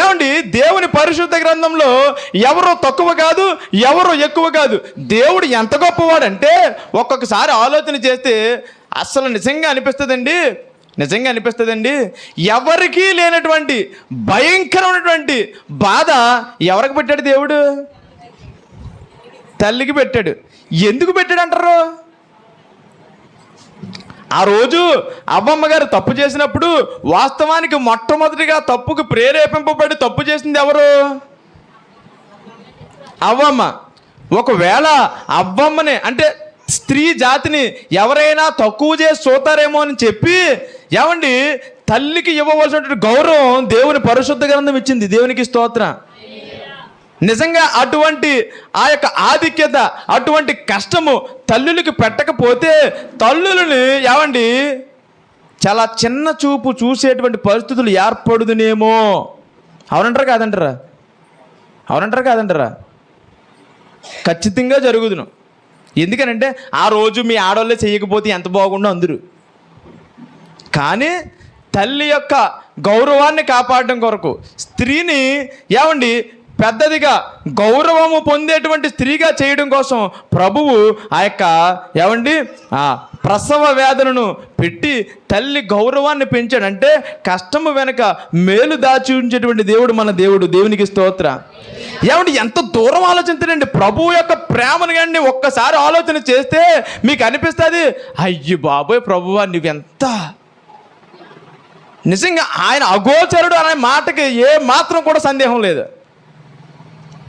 ఏమండి? దేవుని పరిశుద్ధ గ్రంథంలో ఎవరు తక్కువ కాదు ఎవరు ఎక్కువ కాదు. దేవుడు ఎంత గొప్పవాడంటే ఒక్కొక్కసారి ఆలోచన చేస్తే అస్సలు నిజంగా అనిపిస్తుందండి. నిజంగా అనిపిస్తుందండి. ఎవరికీ లేనటువంటి భయంకరమైనటువంటి బాధ ఎవరికి పెట్టాడు దేవుడు? తల్లికి పెట్టాడు. ఎందుకు పెట్టాడు అంటారు ఆ రోజు అవ్వమ్మ గారు తప్పు చేసినప్పుడు వాస్తవానికి మొట్టమొదటిగా తప్పుకు ప్రేరేపింపబడి తప్పు చేసింది ఎవరు? అవ్వమ్మ. ఒకవేళ అవ్వమ్మని అంటే స్త్రీ జాతిని ఎవరైనా తక్కువ చేసి చూతారేమో అని చెప్పి ఏమండి తల్లికి ఇవ్వవలసినటువంటి గౌరవం దేవుని పరిశుద్ధ గ్రంథం ఇచ్చింది దేవునికి స్తోత్రం. నిజంగా అటువంటి ఆ యొక్క ఆధిక్యత అటువంటి కష్టము తల్లులకి పెట్టకపోతే తల్లులని ఏమండి? చాలా చిన్న చూపు చూసేటువంటి పరిస్థితులు ఏర్పడుదునేమో. అవునంటారా కాదంటారా? అవునంటారా కాదంటారా? ఖచ్చితంగా జరుగుదును. ఎందుకనంటే ఆ రోజు మీ ఆడవాళ్ళే చేయకపోతే ఎంత బాగుండో అందరూ. కానీ తల్లి యొక్క గౌరవాన్ని కాపాడడం కొరకు స్త్రీని ఏమండి పెద్దదిగా గౌరవము పొందేటువంటి స్త్రీగా చేయడం కోసం ప్రభువు ఆ యొక్క ఏమండి? ఆ ప్రసవ వేదనను పెట్టి తల్లి గౌరవాన్ని పెంచాడంటే కష్టము వెనక మేలు దాచి ఉంచేటువంటి దేవుడు మన దేవుడు. దేవునికి స్తోత్ర. ఏమండి ఎంత దూరం ఆలోచించండి ప్రభువు యొక్క ప్రేమను కానీ ఒక్కసారి ఆలోచన చేస్తే మీకు అనిపిస్తుంది అయ్యి బాబోయ్ ప్రభువా నువ్వెంత నిజంగా ఆయన అగోచరుడు అనే మాటకి ఏ మాత్రం కూడా సందేహం లేదు.